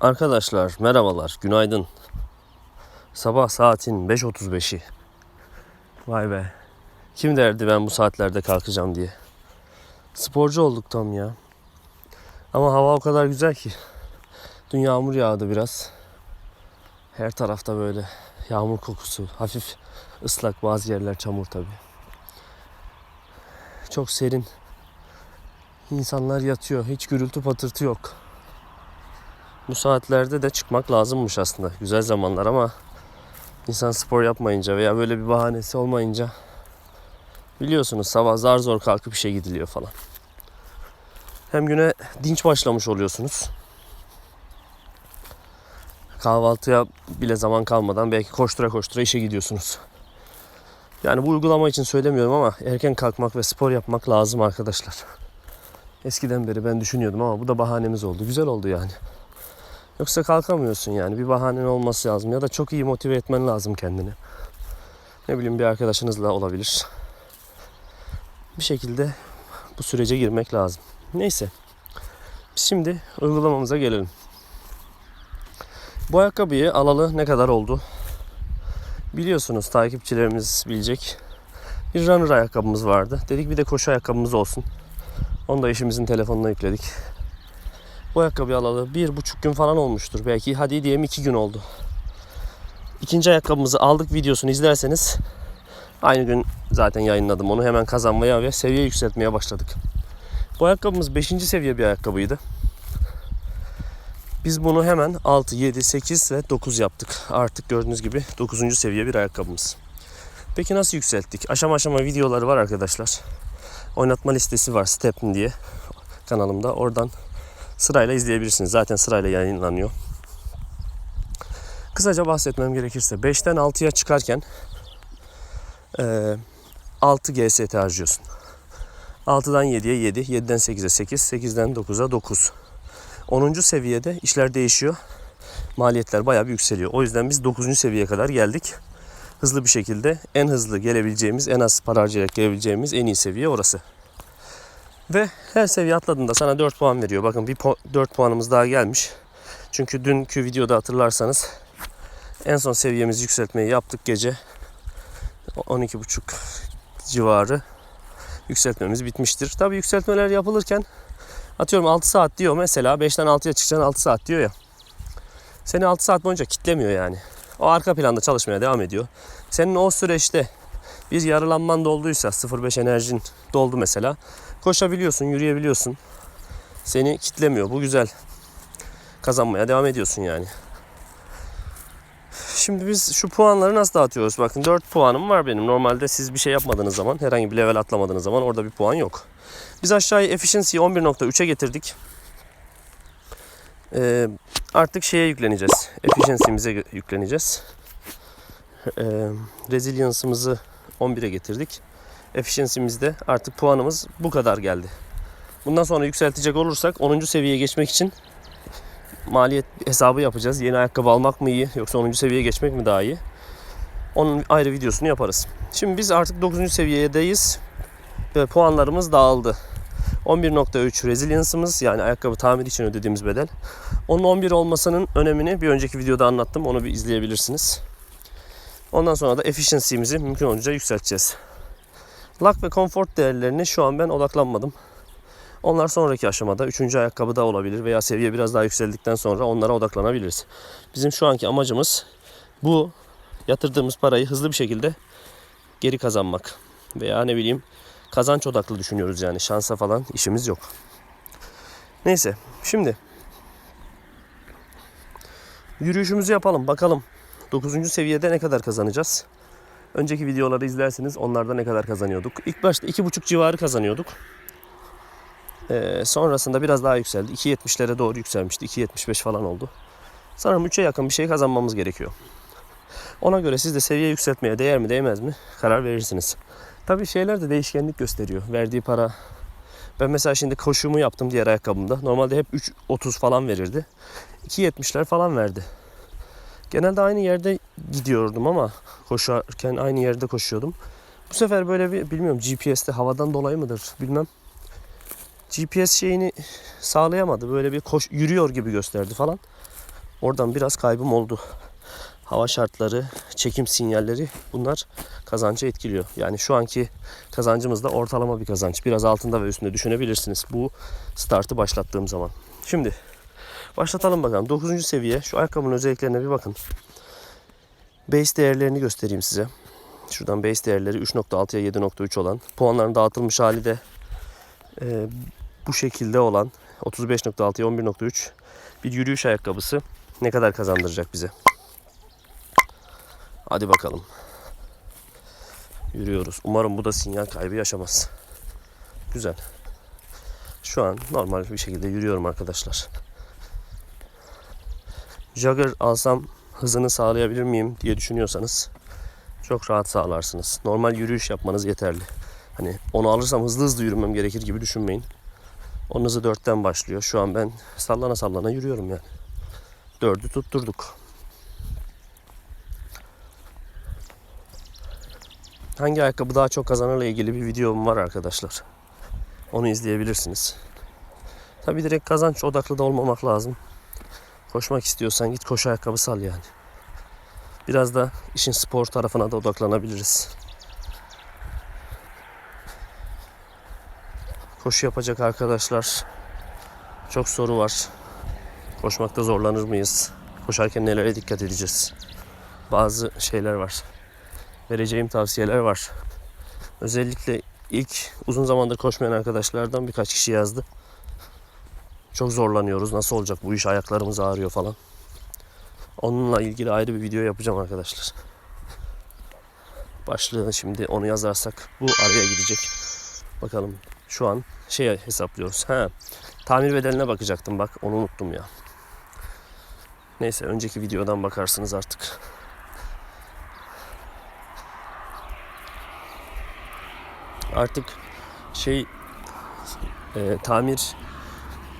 Arkadaşlar merhabalar, günaydın. Sabah saatin 5.35'i. Vay be. Kim derdi ben bu saatlerde kalkacağım diye. Sporcu olduk tam ya. Ama hava o kadar güzel ki. Dün yağmur yağdı biraz. Her tarafta böyle yağmur kokusu. Hafif ıslak bazı yerler çamur tabi. Çok serin. İnsanlar yatıyor. Hiç gürültü patırtı yok. Bu saatlerde de çıkmak lazımmış aslında. Güzel zamanlar ama insan spor yapmayınca veya böyle bir bahanesi olmayınca biliyorsunuz sabah zar zor kalkıp işe gidiliyor falan. Hem güne dinç başlamış oluyorsunuz. Kahvaltıya bile zaman kalmadan belki koştura koştura işe gidiyorsunuz. Yani bu uygulama için söylemiyorum ama erken kalkmak ve spor yapmak lazım arkadaşlar. Eskiden beri ben düşünüyordum ama bu da bahanemiz oldu. Güzel oldu yani. Yoksa kalkamıyorsun yani. Bir bahanen olması lazım. Ya da çok iyi motive etmen lazım kendini. Ne bileyim bir arkadaşınızla olabilir. Bir şekilde bu sürece girmek lazım. Neyse. Şimdi uygulamamıza gelelim. Bu ayakkabıyı alalı ne kadar oldu? Biliyorsunuz takipçilerimiz bilecek. Bir runner ayakkabımız vardı. Dedik bir de koşu ayakkabımız olsun. Onu da eşimizin telefonuna yükledik. Bu ayakkabıyı alalı bir buçuk gün falan olmuştur. Belki hadi diyelim iki gün oldu. İkinci ayakkabımızı aldık videosunu izlerseniz aynı gün zaten yayınladım onu. Hemen kazanmaya ve seviye yükseltmeye başladık. Bu ayakkabımız 5. seviye bir ayakkabıydı. Biz bunu hemen 6, 7, 8 ve 9 yaptık. Artık gördüğünüz gibi 9. seviye bir ayakkabımız. Peki nasıl yükselttik? Aşama aşama videoları var arkadaşlar. Oynatma listesi var Stepn diye kanalımda. Oradan sırayla izleyebilirsiniz. Zaten sırayla yayınlanıyor. Kısaca bahsetmem gerekirse 5'ten 6'ya çıkarken e, 6 GST harcıyorsun. 6'dan 7'ye 7, 7'den 8'e 8, 8'den 9'a 9. 10. seviyede işler değişiyor. Maliyetler bayağı bir yükseliyor. O yüzden biz 9. seviyeye kadar geldik. Hızlı bir şekilde en hızlı gelebileceğimiz, en az para harcayarak gelebileceğimiz en iyi seviye orası. Ve her seviye atladığında sana 4 puan veriyor. Bakın bir 4 puanımız daha gelmiş. Çünkü dünkü videoda hatırlarsanız en son seviyemizi yükseltmeyi yaptık gece 12.30 civarı yükseltmemiz bitmiştir. Tabi yükseltmeler yapılırken atıyorum 6 saat diyor mesela 5'ten 6'ya çıkacaksın 6 saat diyor ya. Seni 6 saat boyunca kitlemiyor yani. O arka planda çalışmaya devam ediyor. Senin o süreçte bir yarılanman dolduysa 0.5 enerjin doldu mesela. Koşabiliyorsun, yürüyebiliyorsun. Seni kitlemiyor. Bu güzel. Kazanmaya devam ediyorsun yani. Şimdi biz şu puanları nasıl dağıtıyoruz? Bakın 4 puanım var benim. Normalde siz bir şey yapmadığınız zaman, herhangi bir level atlamadığınız zaman orada bir puan yok. Biz aşağıya efficiency'yi 11.3'e getirdik. Ee, artık şeye yükleneceğiz. Efficiency'mize yükleneceğiz. Ee, resilience'ımızı 11'e getirdik. Efficiency'mizde artık puanımız bu kadar geldi. Bundan sonra yükseltecek olursak 10. seviyeye geçmek için maliyet hesabı yapacağız. Yeni ayakkabı almak mı iyi yoksa 10. seviyeye geçmek mi daha iyi? Onun ayrı videosunu yaparız. Şimdi biz artık 9. seviyedeyiz ve puanlarımız dağıldı. 11.3 resilience'ımız yani ayakkabı tamir için ödediğimiz bedel. Onun 11 olmasının önemini bir önceki videoda anlattım. Onu bir izleyebilirsiniz. Ondan sonra da efficiency'mizi mümkün olunca yükselteceğiz. Lock ve comfort değerlerini şu an ben odaklanmadım. Onlar sonraki aşamada 3. ayakkabıda olabilir veya seviye biraz daha yükseldikten sonra onlara odaklanabiliriz. Bizim şu anki amacımız bu yatırdığımız parayı hızlı bir şekilde geri kazanmak. Veya ne bileyim kazanç odaklı düşünüyoruz yani şansa falan işimiz yok. Neyse şimdi yürüyüşümüzü yapalım bakalım 9. seviyede ne kadar kazanacağız. Önceki videoları izlerseniz onlarda ne kadar kazanıyorduk. İlk başta 2,5 civarı kazanıyorduk. Ee, sonrasında biraz daha yükseldi. 2.70'lere doğru yükselmişti. 2.75 falan oldu. Sanırım 3'e yakın bir şey kazanmamız gerekiyor. Ona göre siz de seviye yükseltmeye değer mi değmez mi karar verirsiniz. Tabii şeyler de değişkenlik gösteriyor. Verdiği para. Ben mesela şimdi koşumu yaptım diğer ayakkabımda. Normalde hep 3.30 falan verirdi. 2.70'ler falan verdi. Genelde aynı yerde gidiyordum ama koşarken aynı yerde koşuyordum. Bu sefer böyle bir bilmiyorum GPS'te havadan dolayı mıdır bilmem. GPS şeyini sağlayamadı. Böyle bir koş yürüyor gibi gösterdi falan. Oradan biraz kaybım oldu. Hava şartları, çekim sinyalleri bunlar kazancı etkiliyor. Yani şu anki kazancımız da ortalama bir kazanç. Biraz altında ve üstünde düşünebilirsiniz bu startı başlattığım zaman. Şimdi başlatalım bakalım. 9. seviye şu ayakkabının özelliklerine bir bakın. Base değerlerini göstereyim size. Şuradan base değerleri 3.6'ya 7.3 olan. Puanların dağıtılmış hali de e, bu şekilde olan 35.6'ya 11.3 bir yürüyüş ayakkabısı ne kadar kazandıracak bize? Hadi bakalım. Yürüyoruz. Umarım bu da sinyal kaybı yaşamaz. Güzel. Şu an normal bir şekilde yürüyorum arkadaşlar. Jogger alsam hızını sağlayabilir miyim diye düşünüyorsanız çok rahat sağlarsınız. Normal yürüyüş yapmanız yeterli. Hani onu alırsam hızlı hızlı yürümem gerekir gibi düşünmeyin. Onun hızı 4'ten başlıyor. Şu an ben sallana sallana yürüyorum yani. 4'ü tutturduk. Hangi ayakkabı daha çok kazanırla ilgili bir videom var arkadaşlar. Onu izleyebilirsiniz. Tabi direkt kazanç odaklı da olmamak lazım. Koşmak istiyorsan git koşu ayakkabısı al yani. Biraz da işin spor tarafına da odaklanabiliriz. Koşu yapacak arkadaşlar çok soru var. Koşmakta zorlanır mıyız? Koşarken nelere dikkat edeceğiz? Bazı şeyler var. Vereceğim tavsiyeler var. Özellikle ilk uzun zamandır koşmayan arkadaşlardan birkaç kişi yazdı. Çok zorlanıyoruz. Nasıl olacak bu iş? Ayaklarımız ağrıyor falan. Onunla ilgili ayrı bir video yapacağım arkadaşlar. Başlığı şimdi onu yazarsak bu araya gidecek. Bakalım şu an şey hesaplıyoruz. Ha, tamir bedeline bakacaktım bak onu unuttum ya. Neyse önceki videodan bakarsınız artık. Artık şey e, tamir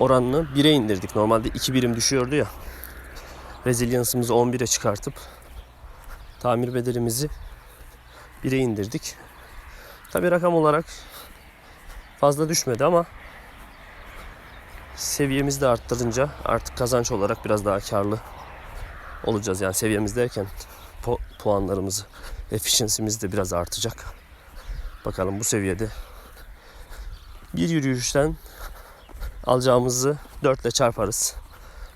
oranını 1'e indirdik. Normalde 2 birim düşüyordu ya. Resilience'ımızı 11'e çıkartıp tamir bedelimizi 1'e indirdik. Tabi rakam olarak fazla düşmedi ama seviyemizi de arttırınca artık kazanç olarak biraz daha karlı olacağız. Yani seviyemiz derken pu- puanlarımızı, efficiency'miz de biraz artacak. Bakalım bu seviyede bir yürüyüşten alacağımızı 4 ile çarparız.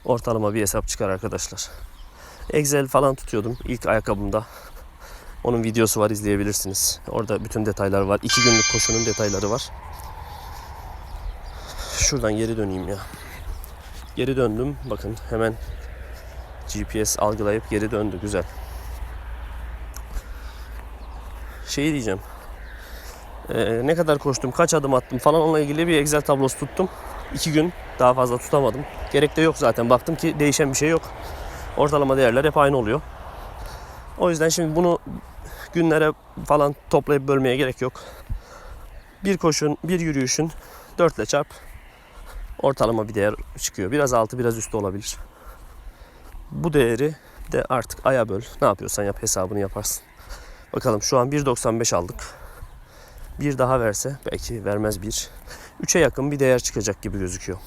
Ortalama bir hesap çıkar arkadaşlar. Excel falan tutuyordum ilk ayakkabımda. Onun videosu var izleyebilirsiniz. Orada bütün detaylar var. 2 günlük koşunun detayları var. Şuradan geri döneyim ya. Geri döndüm. Bakın hemen GPS algılayıp geri döndü. Güzel. Şeyi diyeceğim. Ee, ne kadar koştum, kaç adım attım falan onunla ilgili bir Excel tablosu tuttum. İki gün daha fazla tutamadım. Gerek de yok zaten. Baktım ki değişen bir şey yok. Ortalama değerler hep aynı oluyor. O yüzden şimdi bunu günlere falan toplayıp bölmeye gerek yok. Bir koşun, bir yürüyüşün 4 ile çarp. Ortalama bir değer çıkıyor. Biraz altı, biraz üstü olabilir. Bu değeri de artık aya böl. Ne yapıyorsan yap hesabını yaparsın. Bakalım şu an 1.95 aldık. Bir daha verse belki vermez bir. 3'e yakın bir değer çıkacak gibi gözüküyor.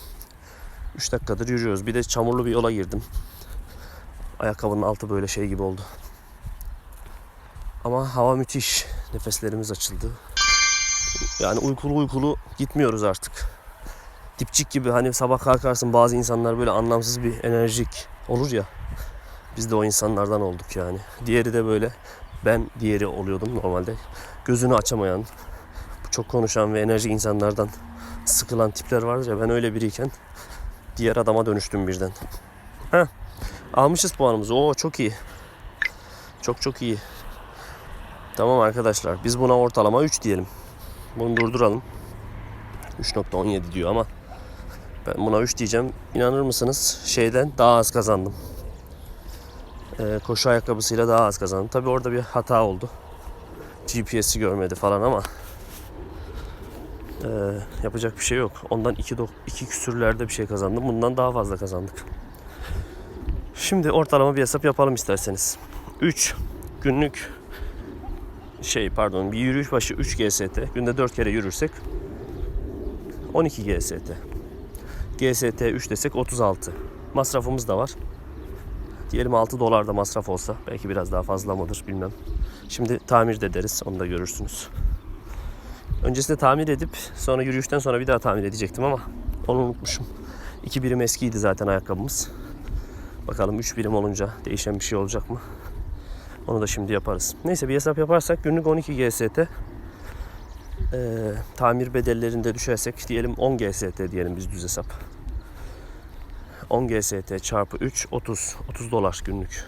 3 dakikadır yürüyoruz. Bir de çamurlu bir yola girdim. Ayakkabının altı böyle şey gibi oldu. Ama hava müthiş. Nefeslerimiz açıldı. Yani uykulu uykulu gitmiyoruz artık. Dipçik gibi hani sabah kalkarsın bazı insanlar böyle anlamsız bir enerjik olur ya. Biz de o insanlardan olduk yani. Diğeri de böyle ben diğeri oluyordum normalde. Gözünü açamayan, çok konuşan ve enerji insanlardan sıkılan tipler vardır ya ben öyle biriyken diğer adama dönüştüm birden. Heh. Almışız puanımızı. Oo çok iyi. Çok çok iyi. Tamam arkadaşlar biz buna ortalama 3 diyelim. Bunu durduralım. 3.17 diyor ama ben buna 3 diyeceğim. İnanır mısınız? Şeyden daha az kazandım. Ee, koşu ayakkabısıyla daha az kazandım. Tabi orada bir hata oldu. GPS'i görmedi falan ama ee, yapacak bir şey yok. Ondan iki, iki küsürlerde bir şey kazandım. Bundan daha fazla kazandık. Şimdi ortalama bir hesap yapalım isterseniz. 3 günlük şey pardon bir yürüyüş başı 3 GST. Günde 4 kere yürürsek 12 GST. GST 3 desek 36. Masrafımız da var. Diyelim 6 dolar da masraf olsa belki biraz daha fazla mıdır bilmem. Şimdi tamir de ederiz onu da görürsünüz. Öncesinde tamir edip sonra yürüyüşten sonra bir daha tamir edecektim ama onu unutmuşum. 2 birim eskiydi zaten ayakkabımız. Bakalım 3 birim olunca değişen bir şey olacak mı? Onu da şimdi yaparız. Neyse bir hesap yaparsak günlük 12 GST. Ee, tamir bedellerinde düşersek diyelim 10 GST diyelim biz düz hesap. 10 GST çarpı 3 30 30 dolar günlük.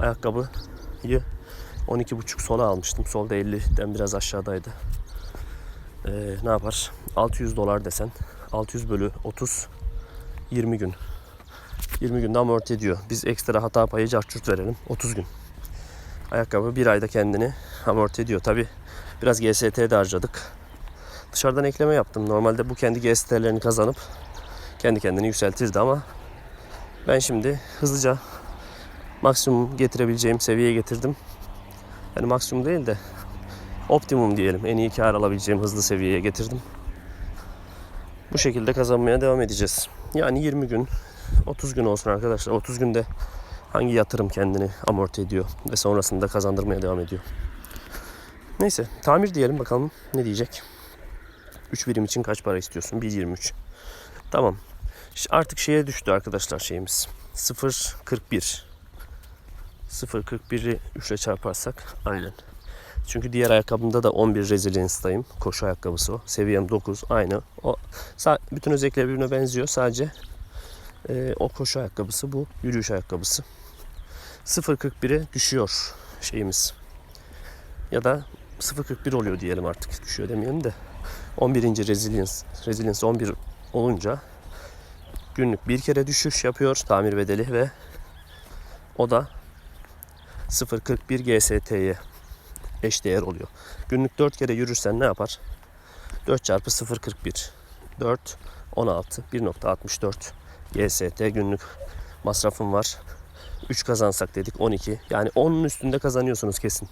Ayakkabıyı 12,5 sola almıştım. Solda 50'den biraz aşağıdaydı. Ee, ne yapar? 600 dolar desen 600 bölü 30 20 gün. 20 günde amorti ediyor. Biz ekstra hata payı carçurt verelim. 30 gün. Ayakkabı bir ayda kendini amorti ediyor. Tabi biraz GST de harcadık. Dışarıdan ekleme yaptım. Normalde bu kendi GST'lerini kazanıp kendi kendini yükseltirdi ama ben şimdi hızlıca maksimum getirebileceğim seviyeye getirdim. Yani maksimum değil de optimum diyelim. En iyi kar alabileceğim hızlı seviyeye getirdim. Bu şekilde kazanmaya devam edeceğiz. Yani 20 gün, 30 gün olsun arkadaşlar. 30 günde hangi yatırım kendini amorti ediyor ve sonrasında kazandırmaya devam ediyor. Neyse tamir diyelim bakalım ne diyecek. 3 birim için kaç para istiyorsun? 1.23. Tamam. Artık şeye düştü arkadaşlar şeyimiz. 0.41. 0.41'i 3 ile çarparsak aynen. Çünkü diğer ayakkabımda da 11 Resilience'dayım. Koşu ayakkabısı o. Seviyem 9 aynı. O bütün özellikleri birbirine benziyor. Sadece e, o koşu ayakkabısı bu yürüyüş ayakkabısı. 0.41'e düşüyor şeyimiz. Ya da 0.41 oluyor diyelim artık. Düşüyor demeyelim de. 11. Resilience. Resilience 11 olunca günlük bir kere düşüş yapıyor tamir bedeli ve o da 0.41 GST'ye eşdeğer oluyor. Günlük 4 kere yürürsen ne yapar? 4 çarpı 0.41 4 16 1.64 GST günlük masrafım var. 3 kazansak dedik 12. Yani 10'un üstünde kazanıyorsunuz kesin.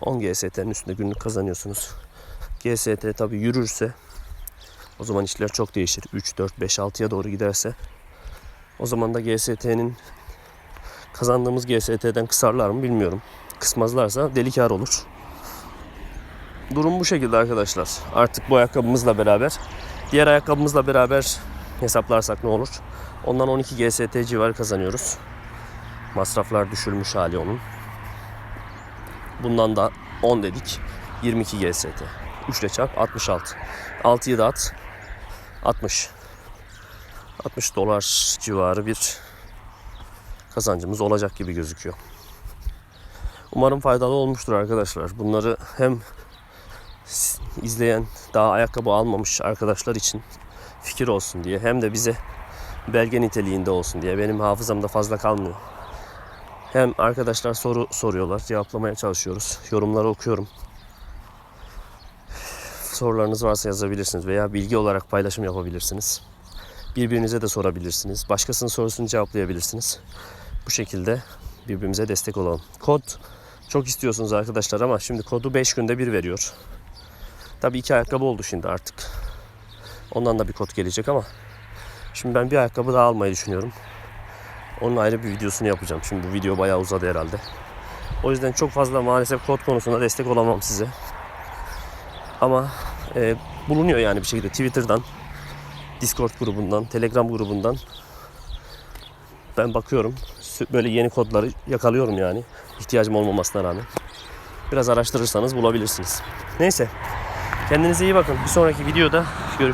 10 GST'nin üstünde günlük kazanıyorsunuz. GST tabi yürürse o zaman işler çok değişir. 3, 4, 5, 6'ya doğru giderse o zaman da GST'nin kazandığımız GST'den kısarlar mı bilmiyorum. Kısmazlarsa deli kar olur. Durum bu şekilde arkadaşlar. Artık bu ayakkabımızla beraber diğer ayakkabımızla beraber hesaplarsak ne olur? Ondan 12 GST civarı kazanıyoruz. Masraflar düşülmüş hali onun. Bundan da 10 dedik. 22 GST. 3 ile çarp 66. 6'yı da at. 60. 60 dolar civarı bir kazancımız olacak gibi gözüküyor. Umarım faydalı olmuştur arkadaşlar. Bunları hem izleyen daha ayakkabı almamış arkadaşlar için fikir olsun diye hem de bize belge niteliğinde olsun diye benim hafızamda fazla kalmıyor. Hem arkadaşlar soru soruyorlar, cevaplamaya çalışıyoruz. Yorumları okuyorum. Sorularınız varsa yazabilirsiniz veya bilgi olarak paylaşım yapabilirsiniz. Birbirinize de sorabilirsiniz. Başkasının sorusunu cevaplayabilirsiniz. Bu şekilde birbirimize destek olalım. Kod çok istiyorsunuz arkadaşlar ama şimdi kodu 5 günde bir veriyor. Tabii iki ayakkabı oldu şimdi artık. Ondan da bir kod gelecek ama şimdi ben bir ayakkabı daha almayı düşünüyorum. Onun ayrı bir videosunu yapacağım. Şimdi bu video bayağı uzadı herhalde. O yüzden çok fazla maalesef kod konusunda destek olamam size. Ama e, bulunuyor yani bir şekilde Twitter'dan, Discord grubundan, Telegram grubundan ben bakıyorum. Böyle yeni kodları yakalıyorum yani. İhtiyacım olmamasına rağmen. Biraz araştırırsanız bulabilirsiniz. Neyse. Kendinize iyi bakın. Bir sonraki videoda görüşürüz.